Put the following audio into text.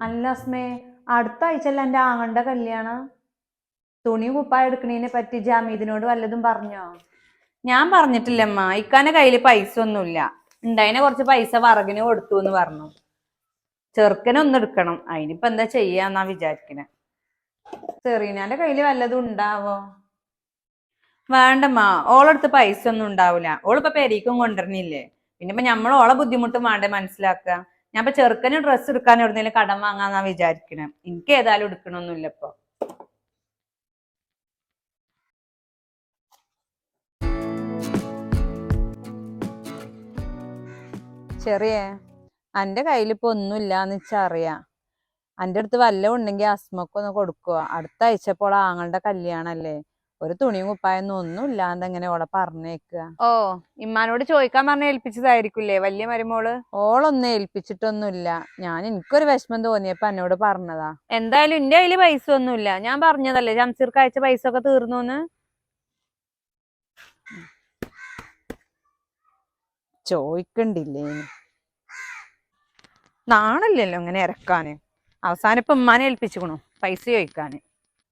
അല്ല അസ്മേ അടുത്ത ആഴ്ചയല്ല എന്റെ ആങ്ങളുടെ കല്യാണം? തുണി കുപ്പായ എടുക്കണതിനെ പറ്റി ജാമീദിനോട് വല്ലതും പറഞ്ഞോ? ഞാൻ പറഞ്ഞിട്ടില്ലമ്മ. ഇക്കാന്റെ കയ്യിൽ പൈസ ഒന്നുമില്ല. ഉണ്ടായിനെ കുറച്ച് പൈസ വറകിന് കൊടുത്തു എന്ന് പറഞ്ഞു. ചെറുക്കനൊന്നും എടുക്കണം. അതിനിപ്പോ എന്താ ചെയ്യാന്നാ വിചാരിക്കണേ. ചെറീനാന്റെ കയ്യിൽ വല്ലതും ഉണ്ടാവോ? വേണ്ടമ്മ. ഓളടുത്ത് പൈസ ഒന്നും ഉണ്ടാവില്ല ഓളിപ്പോ പെരീക്കും കൊണ്ടുവരണില്ലേ? പിന്നെ ഇപ്പൊ നമ്മൾ ഓളെ ബുദ്ധിമുട്ടും വേണ്ടേ മനസ്സിലാക്കുക ഞാൻ ഇപ്പൊ ചെറുക്കന് ഡ്രസ്സ് എടുക്കാൻ എവിടുന്നേലും കടം വാങ്ങാന്നാ വിചാരിക്കണേ. എനിക്ക് ഏതായാലും എടുക്കണമൊന്നുമില്ല ഇപ്പൊ. ചെറിയ അന്റെ കയ്യിൽ ഇപ്പൊ വെച്ചാ അറിയാ. അന്റെ അടുത്ത് വല്ലതും ഉണ്ടെങ്കിൽ അസ്മക്കൊന്ന് കൊടുക്കുക അടുത്ത ആഴ്ച ഇപ്പോൾ ആങ്ങളുടെ കല്യാണല്ലേ. ഒരു തുണിയും കുപ്പായൊന്നും ഒന്നും ഇല്ലാണ്ട് എങ്ങനെ ഓളെ പറഞ്ഞേക്കുക ഓ ഇമ്മാനോട് ചോദിക്കാൻ പറഞ്ഞ ഏൽപ്പിച്ചതായിരിക്കില്ലേ വലിയ മരുമോൾ? ഓളൊന്നും ഏൽപ്പിച്ചിട്ടൊന്നുമില്ല. ഞാൻ എനിക്കൊരു വിഷമം തോന്നിയപ്പോ എന്നോട് പറഞ്ഞതാ. എന്തായാലും എന്റെ കയ്യിൽ പൈസ ഒന്നുമില്ല. ഞാൻ പറഞ്ഞതല്ലേ ജംസീർക്ക് അയച്ച പൈസ ഒക്കെ തീർന്നു ചോദിക്കണ്ടില്ലേ നാണല്ലല്ലോ അങ്ങനെ ഇറക്കാന്. അവസാനം ഇപ്പൊ ഉമ്മാനെ ഏൽപ്പിച്ചുക്കണു. പൈസ ചോദിക്കാന്.